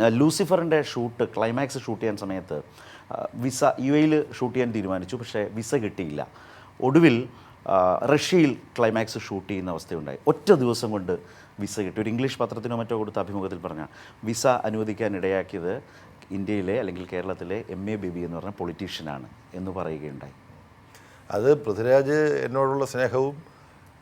ലൂസിഫറിന്റെ shoot climax shoot ചെയ്യാൻ സമയത്ത് visa U എയിൽ ഷൂട്ട് ചെയ്യാൻ തീരുമാനിച്ചു. പക്ഷേ വിസ കിട്ടിയില്ല. ഒടുവിൽ റഷ്യയിൽ ക്ലൈമാക്സ് ഷൂട്ട് ചെയ്യുന്ന അവസ്ഥയുണ്ടായി. ഒറ്റ ദിവസം കൊണ്ട് വിസ കിട്ടി. ഒരു ഇംഗ്ലീഷ് പത്രത്തിനോ മറ്റോ കൊടുത്ത അഭിമുഖത്തിൽ പറഞ്ഞ വിസ അനുവദിക്കാൻ ഇടയാക്കിയത് ഇന്ത്യയിലെ അല്ലെങ്കിൽ കേരളത്തിലെ എം എ ബേബി എന്ന് പറഞ്ഞ പൊളിറ്റീഷ്യനാണ് എന്ന് പറയുകയുണ്ടായി. അത് പൃഥ്വിരാജ് എന്നോടുള്ള സ്നേഹവും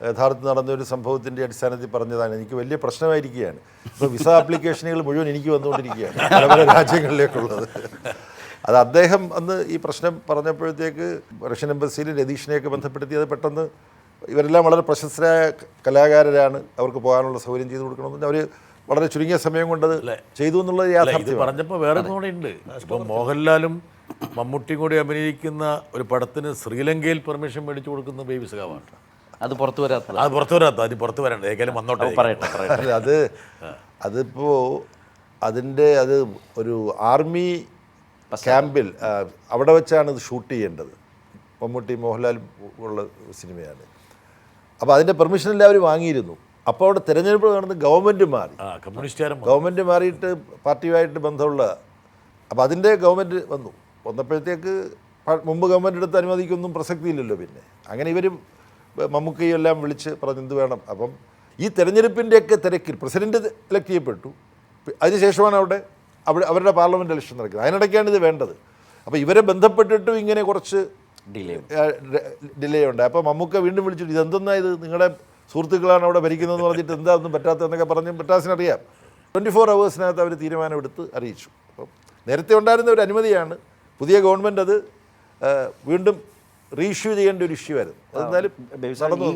യഥാർത്ഥത്തിൽ നടന്ന ഒരു സംഭവത്തിന്റെ അടിസ്ഥാനത്തിൽ പറഞ്ഞതാണ്. എനിക്ക് വലിയ പ്രശ്നമായിരിക്കുകയാണ്. ഇപ്പോൾ വിസ ആപ്ലിക്കേഷനുകൾ മുഴുവൻ എനിക്ക് വന്നുകൊണ്ടിരിക്കുകയാണ്. പല പല രാജ്യങ്ങളിലേക്കുള്ളത്. അത് അദ്ദേഹം അന്ന് ഈ പ്രശ്നം പറഞ്ഞപ്പോഴത്തേക്ക് റഷ്യൻ എംബസിയിൽ രതീഷിനെയൊക്കെ ബന്ധപ്പെടുത്തി അത് പെട്ടെന്ന് ഇവരെല്ലാം വളരെ പ്രശസ്തരായ കലാകാരരാണ്. അവർക്ക് പോകാനുള്ള സൗകര്യം ചെയ്തു കൊടുക്കണമെന്ന് അവർ വളരെ ചുരുങ്ങിയ സമയം കൊണ്ടത് ചെയ്തു എന്നുള്ളത് യാഥാർത്ഥ്യം പറഞ്ഞപ്പോൾ വേറെ കൂടെ ഉണ്ട് ഇപ്പം മോഹൻലാലും മമ്മൂട്ടിയും കൂടി അഭിനയിക്കുന്ന ഒരു പടത്തിന് ശ്രീലങ്കയിൽ പെർമിഷൻ മേടിച്ചു കൊടുക്കുന്ന ബേബി സഖാവാണ് അത് പുറത്തു വരാത്തത്. അത് പുറത്തു വരാത്ത അത് പുറത്തു വരണ്ട. ഏതായാലും വന്നോട്ടെ. പറയട്ടെ പറയട്ടെ. അല്ല അത് അതിപ്പോൾ അതിന്റെ അത് ഒരു ആർമി ക്യാമ്പിൽ അവിടെ വെച്ചാണ് ഇത് ഷൂട്ട് ചെയ്യേണ്ടത്. മമ്മൂട്ടി മോഹൻലാൽ ഉള്ള സിനിമയാണ്. അപ്പോൾ അതിന്റെ പെർമിഷൻ എല്ലാവരും വാങ്ങിയിരുന്നു. അപ്പോൾ അവിടെ തിരഞ്ഞെടുപ്പ് നടന്ന് ഗവൺമെന്റ് മാറി. വന്നു. ഗവൺമെന്റ് മാറിയിട്ട് പാർട്ടിയുമായിട്ട് ബന്ധമുള്ള അപ്പോൾ അതിന്റെ ഗവൺമെന്റ് വന്നു. വന്നപ്പോഴത്തേക്ക് മുമ്പ് ഗവൺമെന്റ് എടുത്ത് അനുമതിക്കൊന്നും പ്രസക്തിയില്ലല്ലോ പിന്നെ. അങ്ങനെ ഇവരും മമ്മൂക്കയും എല്ലാം വിളിച്ച് പറഞ്ഞു എന്ത് വേണം? അപ്പം ഈ തെരഞ്ഞെടുപ്പിന്റെയൊക്കെ തിരക്കിൽ പ്രസിഡന്റ് ഇലക്ട് ചെയ്യപ്പെട്ടു. അതിനുശേഷമാണ് അവിടെ അവിടെ അവരുടെ പാർലമെന്റ് ഇലക്ഷൻ നടക്കുന്നത്. അതിനിടയ്ക്കാണ് ഇത് വേണ്ടത്. അപ്പോൾ ഇവരെ ബന്ധപ്പെട്ടിട്ടും ഇങ്ങനെ കുറച്ച് ഡിലേ ഡിലേ ഉണ്ട്. അപ്പോൾ മമ്മൂക്ക വീണ്ടും വിളിച്ചിട്ട് ഇതെന്തെന്നാ ഇത്? നിങ്ങളുടെ സുഹൃത്തുക്കളാണ് അവിടെ ഭരിക്കുന്നതെന്ന് പറഞ്ഞിട്ട് എന്താ ഒന്നും പറ്റാത്തതെന്നൊക്കെ പറഞ്ഞ് പറ്റാസിനറിയാം ട്വന്റി ഫോർ അവേഴ്സിനകത്ത് അവർ തീരുമാനമെടുത്ത് അറിയിച്ചു. അപ്പം നേരത്തെ ഉണ്ടായിരുന്ന ഒരു അനുമതിയാണ്. പുതിയ ഗവൺമെന്റ് അത് വീണ്ടും റീഇഷ്യൂ ചെയ്യേണ്ട ഒരു ഇഷ്യൂ ആയിരുന്നു. ബേബി നടന്നു